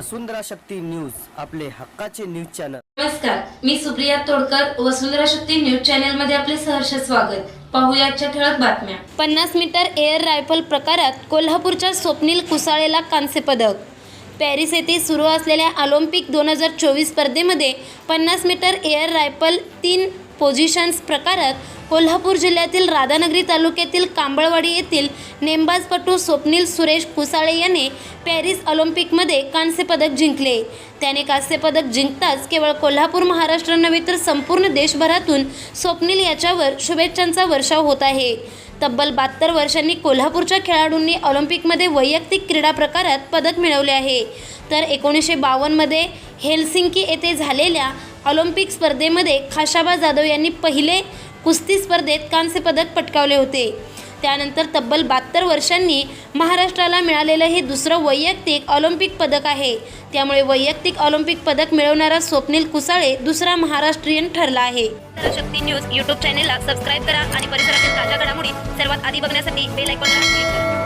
वसुंधरा Shakti news आपले हक्काचे news channel. नमस्कार मी सुप्रिया तोडकर वसुंधरा शक्ती न्यूज चॅनलमध्ये आपले सहर्ष स्वागत. पाहूया आजच्या ठळक बातम्या. पन्नास मीटर एअर रायफल प्रकारात कोल्हापूरच्या स्वप्नील कुसाळेला कांस्य पदक. पॅरिस येथे सुरू असलेल्या ऑलिम्पिक दोन हजार चोवीस स्पर्धेमध्ये पन्नास मीटर एअर रायफल तीन पोझिशन्स प्रकारात कोल्हापूर जिल्ह्यातील राधानगरी तालुक्यातील कांबळवाडी येथील नेमबाजपटू स्वप्नील सुरेश कुसाळे याने पॅरिस ऑलिम्पिकमध्ये कांस्य पदक जिंकले. त्याने कांस्य पदक जिंकताच केवळ कोल्हापूर महाराष्ट्र नव्हे तर संपूर्ण देशभरातून स्वप्नील याच्यावर शुभेच्छांचा वर्षाव होत आहे. तब्बल बहात्तर वर्षांनी कोल्हापूरच्या खेळाडूंनी ऑलिम्पिकमध्ये वैयक्तिक क्रीडा प्रकारात पदक मिळवले आहे. तर एकोणीसशे बावन्नमध्ये हेलसिंकी येथे झालेल्या ऑलिम्पिक स्पर्धेमध्ये खाशाबा जाधव यांनी पहिले कुस्ती स्पर्धेत कांस्य पदक पटकावले होते. त्यानंतर तब्बल बहात्तर वर्षांनी महाराष्ट्राला मिळालेलं हे दुसरं वैयक्तिक ऑलिम्पिक पदक आहे. त्यामुळे वैयक्तिक ऑलिम्पिक पदक मिळवणारा स्वप्नील कुसाळे दुसरा महाराष्ट्रीयन ठरला आहे. शक्ती न्यूज यूट्यूब चॅनेलला सबस्क्राईब करा आणि परिसरातील ताज्या घडामोडी सर्वात आधी बघण्यासाठी बेल आयकॉनला क्लिक करा.